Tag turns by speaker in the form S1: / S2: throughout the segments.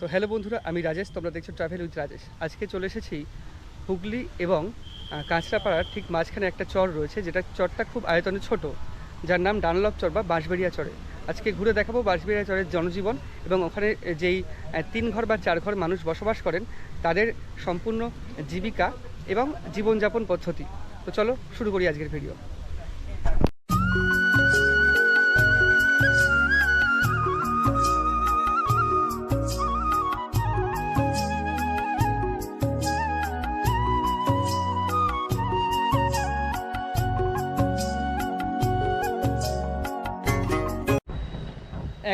S1: তো হ্যালো বন্ধুরা, আমি রাজেশ, তোমরা দেখছ ট্রাভেল উইথ রাজেশ। আজকে চলে এসেছি হুগলি এবং কাঁচরাপাড়ার ঠিক মাঝখানে একটা চর রয়েছে, যেটা চরটা খুব আয়তনে ছোট, যার নাম ডানলপ চর বা বাঁশবেড়িয়া চরে। আজকে ঘুরে দেখাবো বাঁশবেড়িয়া চরের জনজীবন এবং ওখানে যেই তিন ঘর বা চার ঘর মানুষ বসবাস করেন, তাদের সম্পূর্ণ জীবিকা এবং জীবনযাপন পদ্ধতি। তো চলো শুরু করি আজকের ভিডিও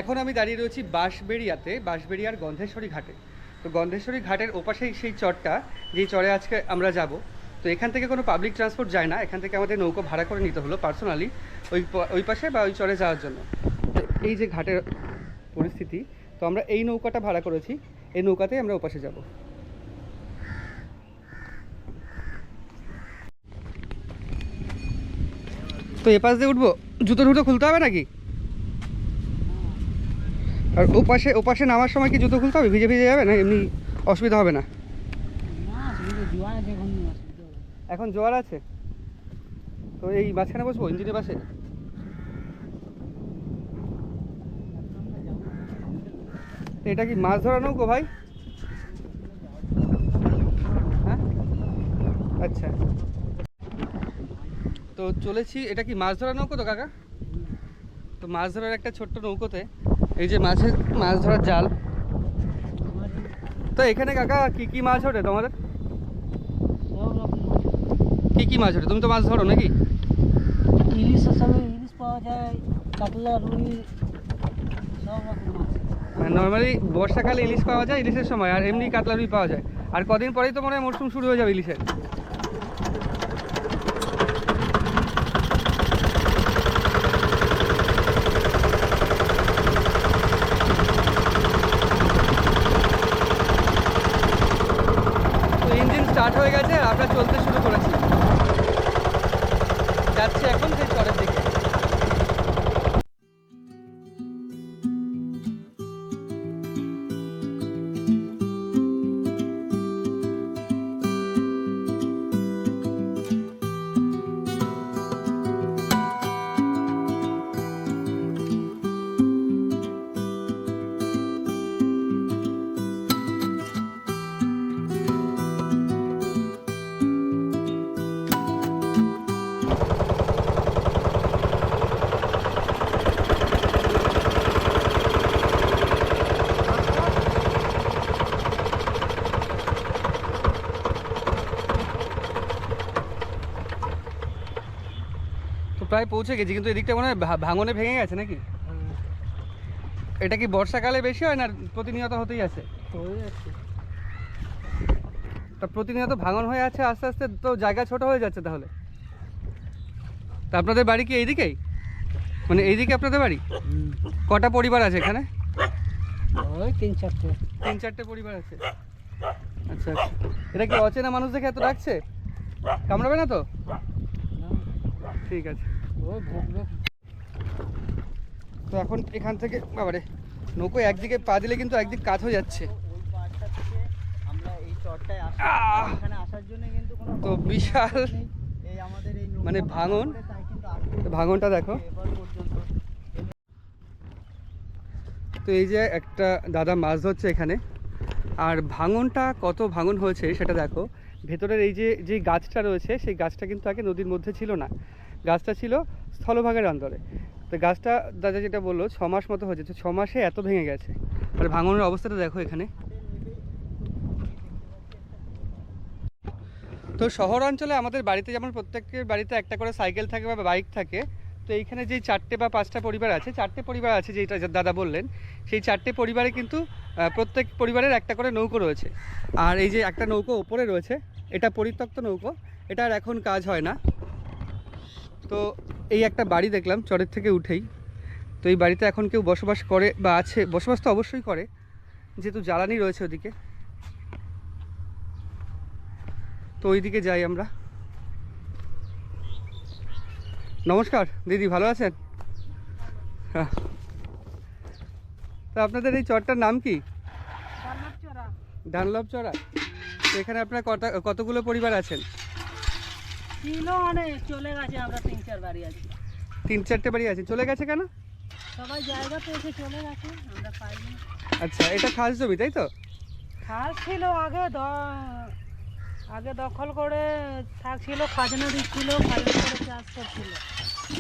S1: এখন আমি দাঁড়িয়ে রয়েছি বাঁশবেড়িয়াতে, বাঁশবেড়িয়ার গন্ধেশ্বরী ঘাটে। তো গন্ধেশ্বরী ঘাটের ওপাশেই সেই চরটা, যেই চরে আজকে আমরা যাব। তো এখান থেকে কোনো পাবলিক ট্রান্সপোর্ট যায় না, এখান থেকে আমাদের নৌকো ভাড়া করে নিতে হলো পার্সোনালি ওই ওই পাশে বা ওই চরে যাওয়ার জন্য। তো এই যে ঘাটের পরিস্থিতি, তো আমরা এই নৌকাটা ভাড়া করেছি, এই নৌকাতেই আমরা ওপাশে যাব। তো এপাশ দিয়ে উঠবো? জুতো টুতো খুলতে হবে নাকি? আর ওপাশে ওপাশে নামার সময় কি জুতো খুলতে হবে? ভিজে ভিজে যাবে? না এমনি অসুবিধা হবে না। এখন জোয়ার আছে? তো এই মাঝখানে বসবো ইঞ্জিনের পাশে? এটা কি মাছ ধরা নৌকো ভাই? হ্যাঁ? আচ্ছা। তো চলেছি এটা কি মাছ ধরা নৌকো তো কাকা? তো মাছ ধরার একটা ছোট্ট নৌকোতে। এই যে মাছের মাছ ধরার জাল। তো এখানে কাকা কি কি মাছ ওঠে তোমাদের। কি কি মাছ ওঠে? তুমি তো মাছ ধরো নাকি?
S2: ইলিশের সময় ইলিশ পাওয়া যায় কাতলা রুই
S1: নর্মালি বর্ষাকালে ইলিশ পাওয়া যায় ইলিশের সময় আর এমনি কাতলা রুই পাওয়া যায়। আর কদিন পরেই তো মনে হয় মরশুম শুরু হয়ে যাবে ইলিশের। প্রায় পৌঁছে গেছি কিন্তু এদিকটা মনে হয় ভাঙনে ভেঙে গেছে নাকি? এটা কি বর্ষাকালে বেশি হয় না প্রতিনিয়ত হতেই আছে?
S2: তো
S1: প্রতিনিয়ত ভাঙন হয়ে আছে আস্তে আস্তে তো জায়গা ছোট হয়ে যাচ্ছে তাহলে। তা আপনাদের বাড়ি কি এইদিকেই? মানে এইদিকে আপনাদের বাড়ি? কটা পরিবার আছে এখানে?
S2: ওই তিন চারটে।
S1: তিন চারটে পরিবার আছে। আচ্ছা আচ্ছা। এটা কি অচেনা মানুষ দেখে এত ডাকছে? কামড়াবে না তো? ঠিক আছে। তো এখন এখান থেকে বাবারে নৌকো একদিকে পা দিলে কিন্তু একদিক কাত হয়ে যাচ্ছে। তো বিশাল
S2: এই আমাদের এই
S1: মানে ভাঙন? ভাঙনটা দেখো। তো এই যে একটা দাদা মাছ ধরছে এখানে। আর ভাঙনটা কত ভাঙন হয়েছে সেটা দেখো। ভেতরের এই যে যে গাছটা রয়েছে সেই গাছটা কিন্তু আগে নদীর মধ্যে ছিল না। গাছটা ছিল স্থলভাগের অন্তরে। তো গাছটা দাদা যেটা বলল, ছ মাস মতো হয়েছে ছ মাসে এত ভেঙে গেছে। আর ভাঙনের অবস্থাটা দেখো এখানে। তো শহর অঞ্চলে আমাদের বাড়িতে যেমন প্রত্যেকের বাড়িতে একটা করে সাইকেল থাকে বা বাইক থাকে, তো এইখানে যেই চারটে বা পাঁচটা পরিবার আছে, চারটে পরিবার আছে যেটা দাদা বললেন, সেই চারটে পরিবারে কিন্তু প্রত্যেক পরিবারের একটা করে নৌকো রয়েছে। আর এই যে একটা নৌকো ওপরে রয়েছে, এটা পরিত্যক্ত নৌকো, এটা আর এখন কাজ হয় না। তো এই একটা বাড়ি দেখলাম চরের থেকে উঠেই। তো এই বাড়িতে এখন কেউ বসবাস করে বা আছে বসবাস তো অবশ্যই করে যেহেতু জ্বালানি রয়েছে ওদিকে। তো ওইদিকে যাই আমরা। নমস্কার দিদি ভালো আছেন? হ্যাঁ। তা আপনাদের এই চরটার নাম কি?
S2: তার
S1: ডানলপ চড়া তো এখানে আপনার কটা কতগুলো পরিবার আছেন?
S2: ছিল অনেক চলে গেছে আমরা তিন চার বাড়ি আছি
S1: তিন চারটে বাড়ি আছে চলে গেছে কেন
S2: সবাই জায়গা পেয়েছে চলে গেছে আমরা পাইনি
S1: আচ্ছা এটা খাস জমি তাই তো
S2: খাস ছিল আগে দ- আগে দখল করে থাকছিল খাজনা দিচ্ছিল খাজনা করে চাষ করছিল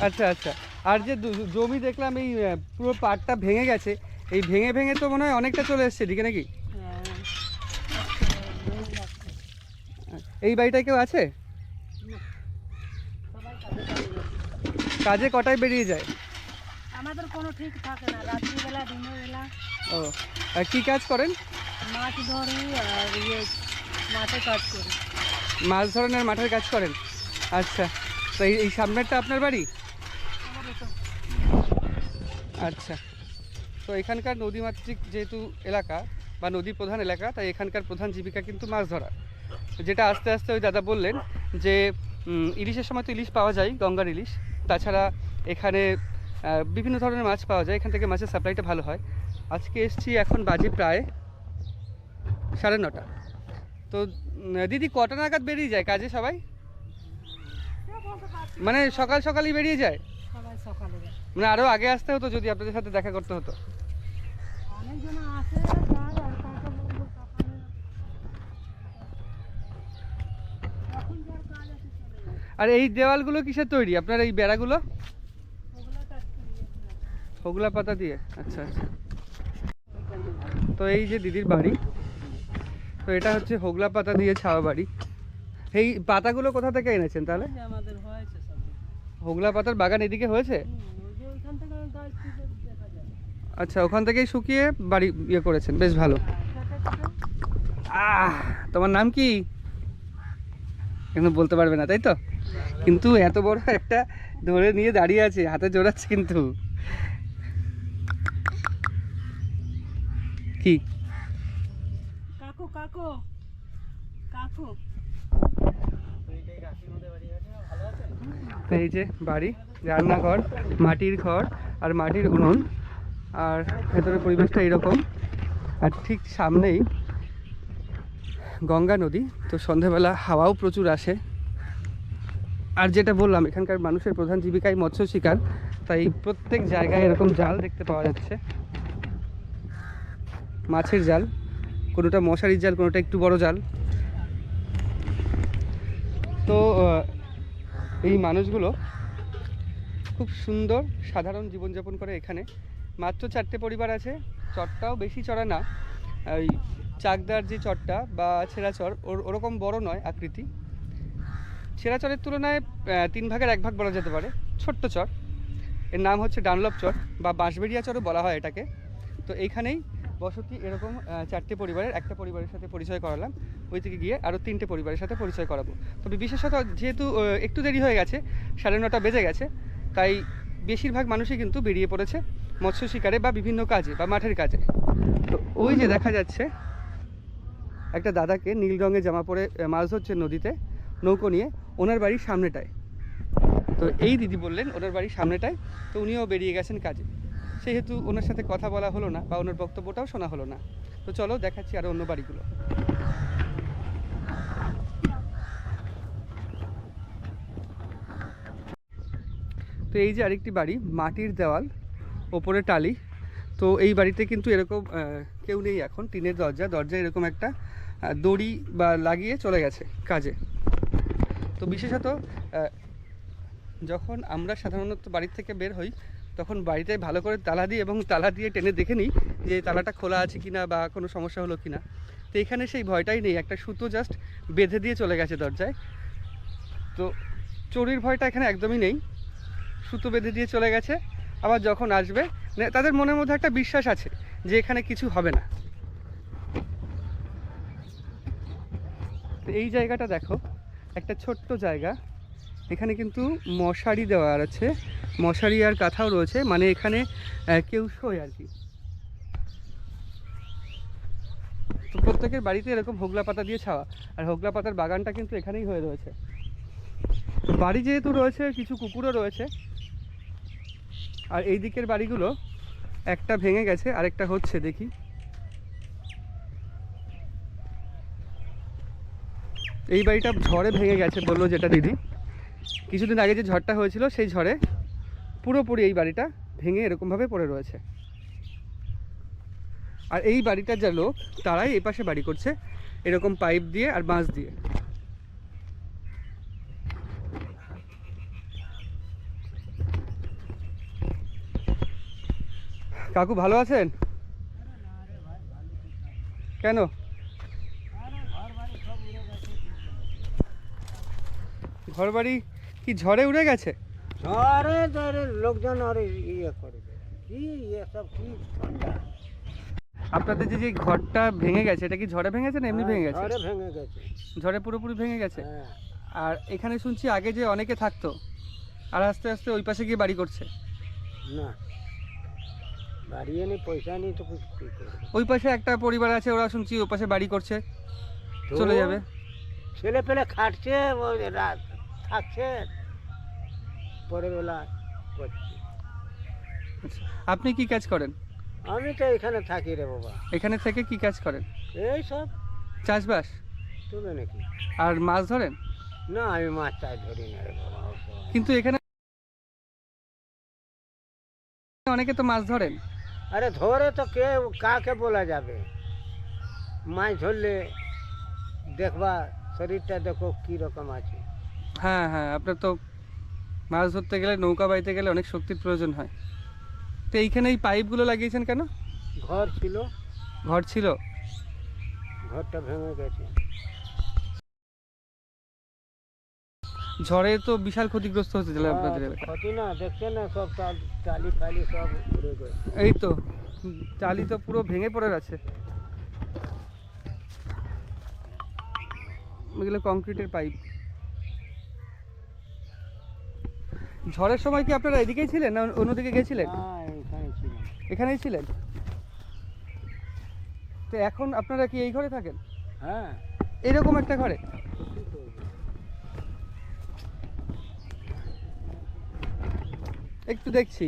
S1: আচ্ছা আচ্ছা আর যে জমি দেখলাম এই পুরো পাটটা ভেঙে গেছে এই ভেঙে ভেঙে তো মনে হয় অনেকটা চলে এসছে এদিকে নাকি
S2: হ্যাঁ।
S1: এই বাড়িটায় কেউ আছে
S2: সবাই কাজে চলে গেছে।
S1: কাজে কটায় বেরিয়ে যায়?
S2: আমাদের কোনো ঠিক থাকে না রাত্রিবেলা দিনের বেলা
S1: ও আর কী কাজ করেন?
S2: মাছ ধরি আর ইয়ে মাঠে কাজ করি।
S1: মাছ ধরেন আর মাঠের কাজ করেন? আচ্ছা তো এই এই সামনেরটা আপনার বাড়ি? আচ্ছা তো এখানকার নদীমাতৃক যেহেতু এলাকা বা নদী প্রধান এলাকা তাই এখানকার প্রধান জীবিকা কিন্তু মাছ ধরা। যেটা আস্তে আস্তে ওই দাদা বললেন যে ইলিশের সময় তো ইলিশ পাওয়া যায় গঙ্গার ইলিশ। তাছাড়া এখানে বিভিন্ন ধরনের মাছ পাওয়া যায়। এখান থেকে মাছের সাপ্লাইটা ভালো হয়। আজকে এসছি এখন বাজে প্রায় সাড়ে নটা। তো দিদি কটা নাগাদ বেরিয়ে যায় কাজে সবাই? মানে সকাল সকালই বেরিয়ে যায়? মানে আরও আগে আসতে হতো যদি আপনাদের সাথে দেখা করতে হতো
S2: অনেকজন আসে যায় আর কাকা বলব সকালে এখন যার কাজ আছে চলে যায়
S1: আর এই দেওয়ালগুলো কিসের তৈরি? আপনার এই বেড়াগুলো?
S2: ওগুলো
S1: পাতা দিয়ে। আচ্ছা আচ্ছা। তো এই যে দিদির বাড়ি তো এটা হচ্ছে হোগলা পাতা দিয়ে ছাওয়া বাড়ি। এই পাতাগুলো কোথা থেকে এনেছেন তাহলে? হোগলা পাতার বাগান এদিকে হয়েছে? আচ্ছা ওখান থেকেই শুকিয়ে বাড়ি ইয়ে করেছেন বেশ ভালো। আহ তোমার নাম কি? এখন বলতে পারবে না তাই তো? কিন্তু এত বড় একটা ধরে নিয়ে দাঁড়িয়ে আছে হাতে জোড়াচ্ছে কিন্তু। কি?
S2: কাকু কাকু কাকু।
S1: এই যে বাড়ি রান্নাঘর মাটির ঘর আর মাটির উনুন। আর ভেতরের পরিবেশটা এরকম। আর ঠিক সামনেই গঙ্গা নদী। তো সন্ধেবেলা হাওয়াও প্রচুর আসে। আর যেটা বললাম, এখানকার মানুষের প্রধান জীবিকাই মৎস্য শিকার, তাই প্রত্যেক জায়গায় এরকম জাল দেখতে পাওয়া যাচ্ছে। মাছের জাল, কোনোটা মশারির জাল, কোনোটা একটু বড় জাল। তো এই মানুষগুলো খুব সুন্দর, সাধারণ জীবনযাপন করে এখানে। মাত্র চারটে পরিবার আছে, চরটাও বেশি চড়া না। ওই চাকদার যে চরটা বা ছেঁড়া চর, ওর ওরকম বড় নয় আকৃতি। ছেঁড়া চরের তুলনায় তিন ভাগের এক ভাগ বলা যেতে পারে। ছোট্ট চর। এর নাম হচ্ছে ডানলপ চর বা বাঁশবেড়িয়া চরও বলা হয় এটাকে। তো এইখানেই বসতি এরকম চারটে পরিবারের, একটা পরিবারের সাথে পরিচয় করালাম। ওই থেকে গিয়ে আরও তিনটে পরিবারের সাথে পরিচয় করাবো। তবে বিশেষত যেহেতু একটু দেরি হয়ে গেছে, সাড়ে নটা বেজে গেছে, তাই বেশিরভাগ মানুষই কিন্তু বেরিয়ে পড়েছে মৎস্য শিকারে বা বিভিন্ন কাজে বা মাঠের কাজে। তো ওই যে দেখা যাচ্ছে, একটা দাদাকে নীল রঙের জামা পরে মাছ ধরছে নদীতে নৌকো নিয়ে। ওনার বাড়ির সামনেটায়। তো এই দিদি বললেন, ওনার বাড়ির সামনেটায়। তো উনিও বেরিয়ে গেছেন কাজে। সেহেতু ওনার সাথে কথা বলা হলো না বা ওনার বক্তব্যটাও শোনা হলো না। তো চলো, দেখাচ্ছি আরও অন্য বাড়িগুলো। তো এই যে আরেকটি বাড়ি, মাটির দেওয়াল, ওপরে টালি। তো এই বাড়িতে কিন্তু এরকম কেউ নেই এখন। টিনের দরজা দরজা এরকম একটা দড়ি বা লাগিয়ে চলে গেছে কাজে। তো বিশেষত যখন আমরা সাধারণত বাড়ির থেকে বের হই, তখন বাড়িতে ভালো করে তালা দিই এবং তালা দিয়ে টেনে দেখে নিই যে তালাটা খোলা আছে কিনা বা কোনো সমস্যা হলো কিনা। তো এখানে সেই ভয়টাই নেই, একটা সুতো জাস্ট বেঁধে দিয়ে চলে গেছে দরজায়। তো চোরির ভয়টা এখানে একদমই নেই। সুতো বেঁধে দিয়ে চলে গেছে, আবার যখন আসবে তাদের মনের মধ্যে একটা বিশ্বাস আছে যে এখানে কিছু হবে না। এই জায়গাটা দেখো একটা ছোট্ট জায়গা। এখানে কিন্তু মশারি দেওয়া আছে। মশারি আর কাঁথাও রয়েছে। মানে এখানে কেউ শোয় আর কি। তো প্রত্যেকের বাড়িতে এরকম হোগলা পাতা দিয়ে ছাওয়া। আর হোগলা পাতার বাগানটা কিন্তু এখানেই হয়ে রয়েছে। বাড়ি যেহেতু রয়েছে, কিছু কুকুরও রয়েছে। আর এই দিকের বাড়িগুলো একটা ভেঙে গেছে, আরেকটা হচ্ছে দেখি। এই বাড়িটা ঝড়ে ভেঙে গেছে বলল যেটা দিদি। কিছুদিন আগে যে ঝড়টা হয়েছিল, সেই ঝড়ে পুরোপুরি এই বাড়িটা ভেঙে এরকমভাবে পড়ে রয়েছে। আর এই বাড়িটার যা লোক, তারাই এই পাশে বাড়ি করছে, এরকম পাইপ দিয়ে আর বাঁশ দিয়ে। কাকু ভালো আছেন? কেন? ঘর বাড়ি কি ঝড়ে উড়ে গেছে?
S3: ঝড়ে ঝড়ে লোকজন আর ইয়ে করে কি এসব কি ঠান্ডা
S1: আপনাদের যে যে ঘরটা ভেঙে গেছে এটা কি ঝড়ে ভেঙেছে না এমনি ভেঙে গেছে?
S3: ঝড়ে ভেঙে গেছে।
S1: ঝড়ে পুরোপুরি ভেঙে গেছে?
S3: হ্যাঁ।
S1: আর এখানে শুনছি আগে যে অনেকে থাকতো আর আস্তে আস্তে ওই পাশে গিয়ে বাড়ি করছে।
S3: না। বাড়িয়ে নি পয়সা নেই তো
S1: ওই পাশে একটা পরিবার আছে ওরা শুনছি ওই পাশে বাড়ি করছে। চলে যাবে।
S3: ছেলে পেলে খাটছে থাকছে পরের বেলা করছে।
S1: আচ্ছা। আপনি কি কাজ করেন?
S3: আমি তো এখানে থাকি রে বাবা।
S1: এখানে থেকে কি কাজ করেন?
S3: এই সব।
S1: চাষবাস?
S3: তুমি নাকি?
S1: আর মাছ ধরেন?
S3: না আমি মাছ চাই ধরি না রে বাবা
S1: কিন্তু এখানে অনেকে তো মাছ ধরেন।
S3: আরে ধরে তো কে কাকে বলা যাবে? মাছ ধরলে দেখবা শরীরটা দেখো কি রকম আছে।
S1: হ্যাঁ হ্যাঁ আপনার তো মাছ ধরতে গেলে নৌকা বাইতে গেলে অনেক শক্তির প্রয়োজন হয়। তো এইখানে এই পাইপগুলো লাগিয়েছেন কেন?
S3: ঘর ছিল।
S1: ঘর ছিল?
S3: ঘরটা ভেঙে গেছে।
S1: ঝড়ে তো বিশাল ক্ষতিগ্রস্ত হচ্ছে তাহলে আপনাদের
S3: হ্যাঁ,
S1: এলাকা
S3: ক্ষতি না দেখছেন না সব টালি ফালি সব উড়ে গেছে।
S1: এই তো টালি তো পুরো ভেঙে পড়ে গেছে। এগুলো কংক্রিটের পাইপ। ঝড়ের সময় কি আপনারা এদিকেই ছিলেন না অন্যদিকে গেছিলেন?
S3: এখানে ছিল
S1: এখানেই ছিলেন? তো এখন আপনারা কি এই ঘরে থাকেন?
S3: হ্যাঁ।
S1: এরকম একটা ঘরে? একটু দেখছি।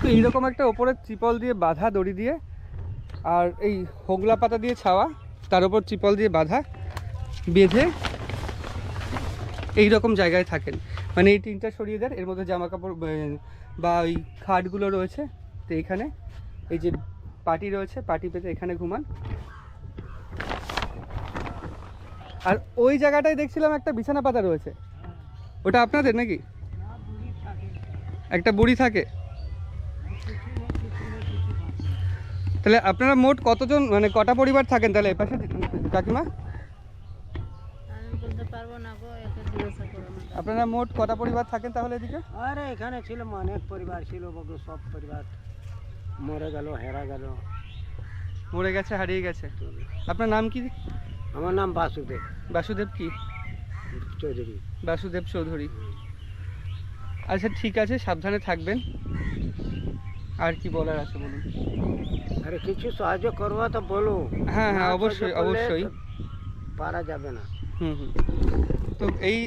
S1: তো এইরকম একটা ওপরে ত্রিপল দিয়ে বাঁধা দড়ি দিয়ে আর এই হোগলা পাতা দিয়ে ছাওয়া তার উপর ত্রিপল দিয়ে বাঁধা বেঁধে এই রকম জায়গায় থাকেন। মানে এই টিনটা সরিয়ে দেন, এর মধ্যে জামা কাপড় বা ওই খাটগুলো রয়েছে তো এখানে। এই যে পাটি রয়েছে, পাটি পেতে এখানে ঘুমান। আর ওই জায়গাটায় দেখছিলাম একটা বিছানা পাতা রয়েছে। ওটা আপনাদের নাকি? একটা বুড়ি থাকে। তাহলে আপনারা মোট কতজন মানে কটা পরিবার থাকেন তাহলে এপাশে? কাকিমা? আপনারা মোট কটা পরিবার থাকেন তাহলে এদিকে?
S3: আরে এখানে ছিল অনেক পরিবার ছিল সব পরিবার। মরে গেল হেরা গেল।
S1: মরে গেছে হারিয়ে গেছে। আপনার নাম কি?
S3: আমার নাম বাসুদেব।
S1: বাসুদেব কি?
S3: চৌধুরী।
S1: বাসুদেব চৌধুরী। আচ্ছা ঠিক আছে সাবধানে থাকবেন। আর কি বলার আছে বলুন?
S3: আরে কিছু সাহায্য করব তো বলো।
S1: হ্যাঁ হ্যাঁ অবশ্যই অবশ্যই।
S3: পারা যাবে না।
S1: তো এই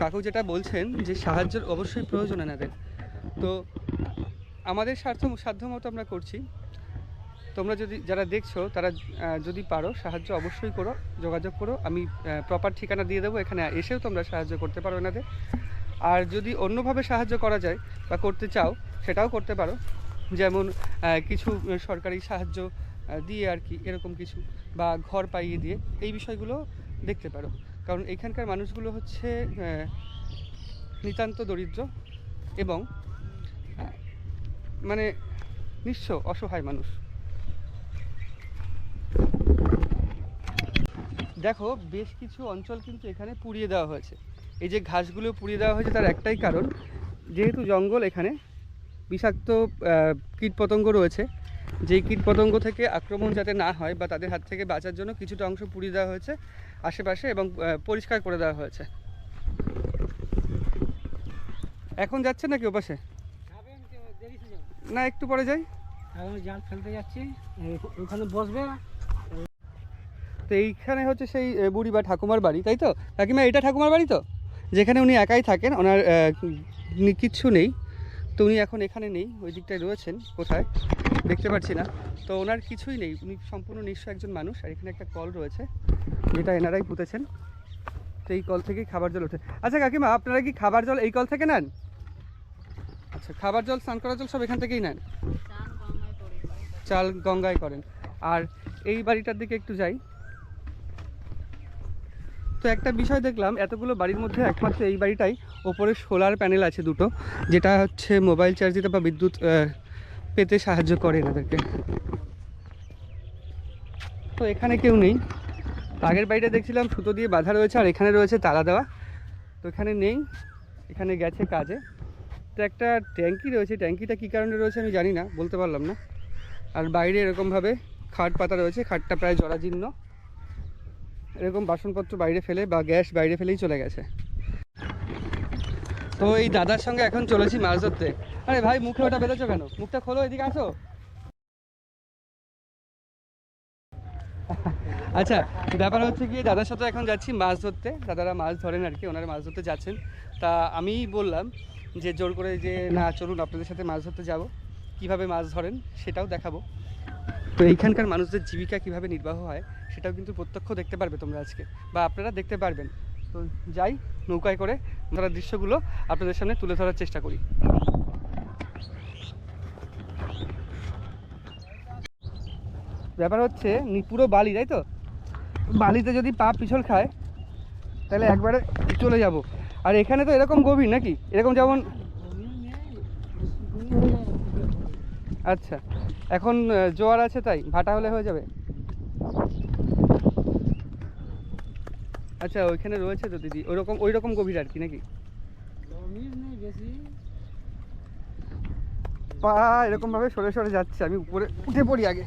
S1: কাকু যেটা বলছেন যে সাহায্যের অবশ্যই প্রয়োজন এনাদের। তো আমাদের স্বার্থ সাধ্য মতো আমরা করছি। তোমরা যদি, যারা দেখছ, তারা যদি পারো, সাহায্য অবশ্যই করো, যোগাযোগ করো। আমি প্রপার ঠিকানা দিয়ে দেবো। এখানে এসেও তোমরা সাহায্য করতে পারো এনাদের। আর যদি অন্যভাবে সাহায্য করা যায় বা করতে চাও, সেটাও করতে পারো। যেমন কিছু সরকারি সাহায্য দিয়ে আর কি, এরকম কিছু, বা ঘর পাইয়ে দিয়ে, এই বিষয়গুলো দেখতে পারো। কারণ এখানকার মানুষগুলো হচ্ছে নিতান্ত দরিদ্র এবং মানে নিঃস্ব, অসহায় মানুষ। দেখো, বেশ কিছু অঞ্চল কিন্তু এখানে পুড়িয়ে দেওয়া হয়েছে। এই যে ঘাসগুলো পুড়িয়ে দেওয়া হয়েছে তার একটাই কারণ, যেহেতু জঙ্গল এখানে, বিষাক্ত কীটপতঙ্গ রয়েছে যেই কীটপতঙ্গ থেকে আক্রমণ যাতে না হয় বা তাদের হাত থেকে বাঁচার জন্য কিছুটা অংশ পুড়িয়ে দেওয়া হয়েছে আশেপাশে এবং পরিষ্কার করে দেওয়া হয়েছে। এখন যাচ্ছে নাকি ওপাশে? না একটু পরে যাই।
S3: আমি জাল ফেলতে যাচ্ছি ওখানে বসবে।
S1: তো এইখানে হচ্ছে সেই বুড়ি বা ঠাকুমার বাড়ি তাই তো? কাকিমা এটা ঠাকুমার বাড়ি তো? যেখানে উনি একাই থাকেন ওনার কিচ্ছু নেই। তো উনি এখন এখানে নেই ওই দিকটায় রয়েছেন কোথায়? দেখতে পাচ্ছি না। তো ওনার কিছুই নেই উনি সম্পূর্ণ নিঃস্ব একজন মানুষ আর এখানে একটা কল রয়েছে যেটা এনারাই পুঁতেছেন। তো এই কল থেকেই খাবার জল ওঠে। আচ্ছা কাকিমা আপনারা কি খাবার জল এই কল থেকে নেন? আচ্ছা খাবার জল স্নান করার জল সব এখান থেকেই নেন? চাল গঙ্গায় করেন। আর এই বাড়িটার দিকে একটু যাই। তো একটা বিষয় দেখলাম, এতগুলো বাড়ির মধ্যে একমাত্র এই বাড়িটাই, ওপরে সোলার প্যানেল আছে দুটো, যেটা হচ্ছে মোবাইল চার্জ দিতে বা বিদ্যুৎ পেতে সাহায্য করে এনাদেরকে। তো এখানে কেউ নেই। আগের বাড়িটা দেখছিলাম, সুতো দিয়ে বাঁধা রয়েছে, আর এখানে রয়েছে তালা দেওয়া। তো এখানে নেই, এখানে গেছে কাজে। তো একটা ট্যাঙ্কি রয়েছে, ট্যাঙ্কিটা কী কারণে রয়েছে আমি জানি না, বলতে পারলাম না। আর বাইরে এরকমভাবে খাট পাতা রয়েছে, খাটটা প্রায় জরাজীর্ণ। এরকম বাসনপত্র বাইরে ফেলে বা গ্যাস বাইরে ফেলেই চলে গেছে। তো এই দাদার সঙ্গে এখন চলেছি মাছ ধরতে। আরে ভাই, মুখে ওটা বেরোছো কেন? মুখটা খোলো, এদিকে আসো। আচ্ছা ব্যাপার হচ্ছে কি দাদার সাথে এখন যাচ্ছি মাছ ধরতে। দাদারা মাছ ধরেন আর কি, ওনারা মাছ ধরতে যাচ্ছেন। তা আমি বললাম যে, জোর করে যে, না, চলুন, আপনাদের সাথে মাছ ধরতে যাব। কীভাবে মাছ ধরেন, সেটাও দেখাবো। তো এইখানকার মানুষদের জীবিকা কীভাবে নির্বাহ হয়, সেটাও কিন্তু প্রত্যক্ষ দেখতে পারবে তোমরা আজকে, বা আপনারা দেখতে পারবেন। তো যাই, নৌকায় করে ধরার দৃশ্যগুলো আপনাদের সামনে তুলে ধরার চেষ্টা করি। ব্যাপার হচ্ছে পুরো বালি, তাই তো? বালিতে যদি পা পিছল খায়, তাহলে একবারে চলে যাব। আর এখানে তো এরকম গভীর নাকি? এরকম যেমন আচ্ছা। এখন জোয়ার আছে তাই ভাটা হলে হয়ে যাবে। আচ্ছা ওইখানে রয়েছে তো দিদি ওইরকম ওই রকম গভীর আর কি নাকি? পা এরকম ভাবে সরে সরে যাচ্ছে আমি উপরে উঠে পড়ি আগে।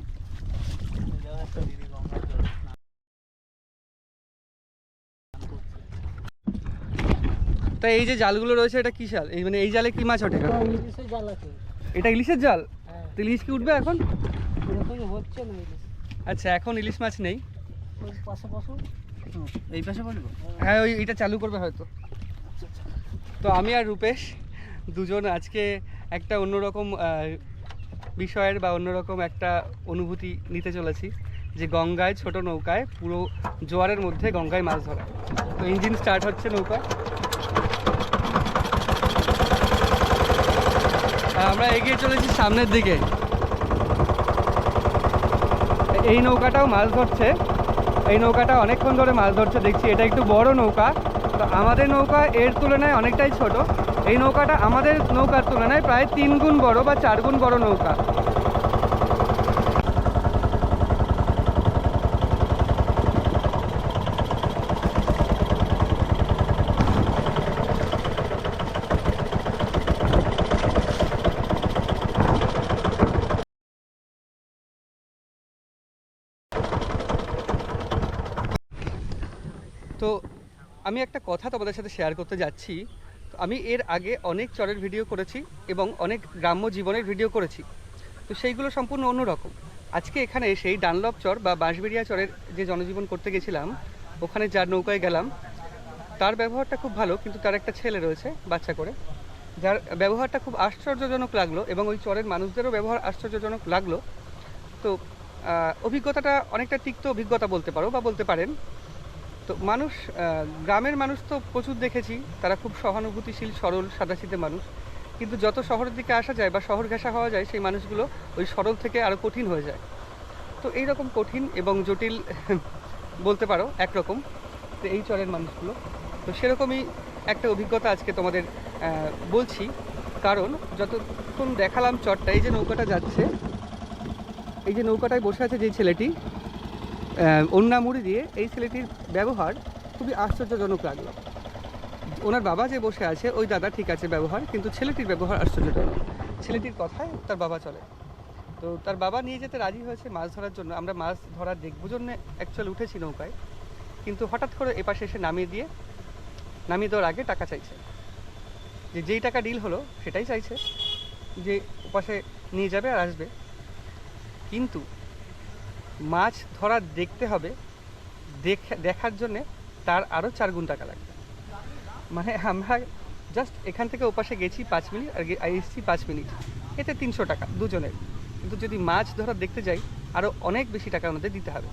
S1: তা এই যে জালগুলো রয়েছে এটা কি জাল? এই মানে এই জালে কি মাছ ওঠে? এটা ইলিশের জাল? ইলিশ কি উঠবে এখন? আচ্ছা এখন ইলিশ মাছ নেই।
S3: এই পাশে বলব
S1: হ্যাঁ ওই এটা চালু করবে হয়তো। তো আমি আর রূপেশ দুজন আজকে একটা অন্যরকম বিষয়ের বা অন্যরকম একটা অনুভূতি নিতে চলেছি যে গঙ্গায় ছোট নৌকায় পুরো জোয়ারের মধ্যে গঙ্গায় মাছ ধরা। তো ইঞ্জিন স্টার্ট হচ্ছে নৌকা আমরা এগিয়ে চলেছি সামনের দিকে। এই নৌকাটাও মাছ ধরছে। এই নৌকাটা অনেকক্ষণ ধরে মাছ ধরছে, দেখছি এটা একটু বড় নৌকা। তো আমাদের নৌকা এর তুলনায় অনেকটাই ছোট। এই নৌকাটা আমাদের নৌকার তুলনায় প্রায় তিন গুণ বড় বা চার গুণ বড় নৌকা তো আমি একটা কথা তোমাদের সাথে শেয়ার করতে যাচ্ছি। আমি এর আগে অনেক চরের ভিডিও করেছি এবং অনেক গ্রাম্য জীবনের ভিডিও করেছি। তো সেইগুলো সম্পূর্ণ অন্যরকম। আজকে এখানে সেই ডানলপ চর বা বাঁশবেড়িয়া চরের যে জনজীবন করতে গেছিলাম, ওখানে যার নৌকায় গেলাম, তার ব্যবহারটা খুব ভালো, কিন্তু তার একটা ছেলে রয়েছে, বাচ্চা করে। যার ব্যবহারটা খুব আশ্চর্যজনক লাগল এবং ওই চরের মানুষদেরও ব্যবহার আশ্চর্যজনক লাগল। তো অভিজ্ঞতাটা অনেকটা তিক্ত অভিজ্ঞতা বলতে পারো বা বলতে পারেন। তো মানুষ গ্রামের মানুষ তো প্রচুর দেখেছি, তারা খুব সহানুভূতিশীল, সরল, সাদাসিধে মানুষ। কিন্তু যত শহরের দিকে আসা যায় বা শহর ঘেঁষা হওয়া যায়, সেই মানুষগুলো ওই সরল থেকে আরও কঠিন হয়ে যায়। তো এই রকম কঠিন এবং জটিল, বলতে পারো, একরকম তো এই চরের মানুষগুলো। তো সেরকমই একটা অভিজ্ঞতা আজকে তোমাদের বলছি। কারণ যতক্ষণ দেখালাম চরটা, এই যে নৌকাটা যাচ্ছে, এই যে নৌকাটায় বসে আছে যে ছেলেটি ওন্না মুড়ি দিয়ে এই ছেলেটির ব্যবহার খুবই আশ্চর্যজনক লাগল। ওনার বাবা যে বসে আছে, ওই দাদা ঠিক আছে ব্যবহার, কিন্তু ছেলেটির ব্যবহার আশ্চর্যজনক। ছেলেটির কথায় তার বাবা চলে। তো তার বাবা নিয়ে যেতে রাজি হয়েছে মাছ ধরার জন্য। আমরা মাছ ধরার দেখব জন্য অ্যাকচুয়ালি উঠেছি নৌকায়। কিন্তু হঠাৎ করে এপাশে এসে নামিয়ে দিয়ে, নামিয়ে দেওয়ার আগে টাকা চাইছে। যে যেই টাকা ডিল হলো, সেটাই চাইছে যে ওপাশে নিয়ে যাবে আর আসবে। কিন্তু মাছ ধরা দেখতে হবে, দেখে, দেখার জন্যে তার আরও চার গুণ টাকা লাগবে। মানে আমরা জাস্ট এখান থেকে ওপাশে গেছি পাঁচ মিনিট, আর এসেছি পাঁচ মিনিট। এতে তিনশো টাকা দুজনের। কিন্তু যদি মাছ ধরা দেখতে যাই আরও অনেক বেশি টাকা আমাদের দিতে হবে।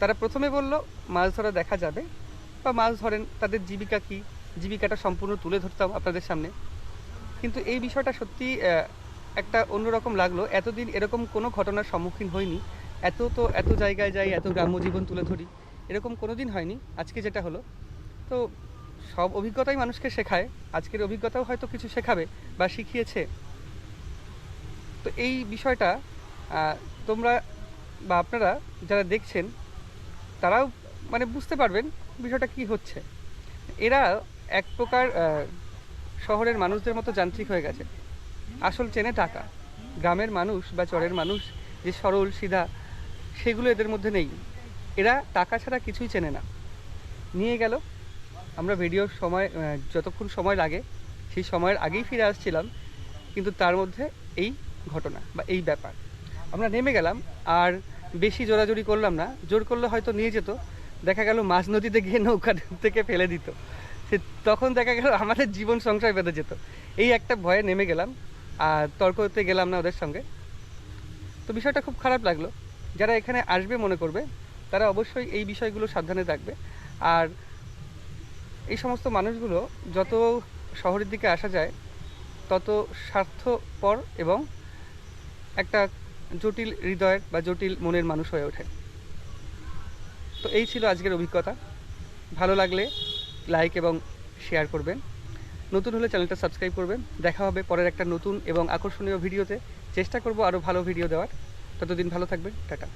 S1: তারা প্রথমে বলল, মাছ ধরা দেখা যাবে। বা, মাছ ধরেন, তাদের জীবিকা কি? জীবিকাটা সম্পূর্ণ তুলে ধরতাম আপনাদের সামনে। কিন্তু এই বিষয়টা সত্যি একটা অন্যরকম লাগল। এতদিন এরকম কোনো ঘটনার সম্মুখীন হইনি। এত তো, এত জায়গায় যাই, এত গ্রাম্য জীবন তুলে ধরি, এরকম কোনো দিন হয়নি। আজকে যেটা হলো, তো সব অভিজ্ঞতাই মানুষকে শেখায়। আজকের অভিজ্ঞতাও হয়তো কিছু শেখাবে বা শিখিয়েছে। তো এই বিষয়টা তোমরা বা আপনারা যারা দেখছেন, তারাও মানে বুঝতে পারবেন বিষয়টা কি হচ্ছে। এরা এক প্রকার শহরের মানুষদের মতো যান্ত্রিক হয়ে গেছে। আসল চেনে টাকা। গ্রামের মানুষ বা চরের মানুষ যে সরল, সিধা, সেগুলো এদের মধ্যে নেই। এরা টাকা ছাড়া কিছুই চেনে না। নিয়ে গেল। আমরা ভিডিওর সময় যতক্ষণ সময় লাগে, সেই সময়ের আগেই ফিরে আসছিলাম। কিন্তু তার মধ্যে এই ঘটনা বা এই ব্যাপার। আমরা নেমে গেলাম। আর বেশি জোরাজোরি করলাম না। জোর করলে হয়তো নিয়ে যেত। দেখা গেল মাঝ নদীতে গিয়ে নৌকা থেকে ফেলে দিত। সে তখন দেখা গেল আমাদের জীবন সংশয় বেঁধে যেত। এই একটা ভয়ে নেমে গেলাম। আর তর্ক করতে গেলাম না ওদের সঙ্গে। তো বিষয়টা খুব খারাপ লাগল। যারা এখানে আসবে মনে করবে, তারা অবশ্যই এই বিষয়গুলো সাবধানে থাকবে। আর এই সমস্ত মানুষগুলো যত শহরের দিকে আসা যায়, তত স্বার্থপর এবং একটা জটিল হৃদয়ের বা জটিল মনের মানুষ হয়ে ওঠে। তো এই ছিল আজকের অভিজ্ঞতা। ভালো লাগলে লাইক এবং শেয়ার করবেন। নতুন হলে চ্যানেলটা সাবস্ক্রাইব করবেন। দেখা হবে পরের একটা নতুন এবং আকর্ষণীয় ভিডিওতে। চেষ্টা করব আরও ভালো ভিডিও দেওয়ার। ততদিন ভালো থাকবেন। টাটা।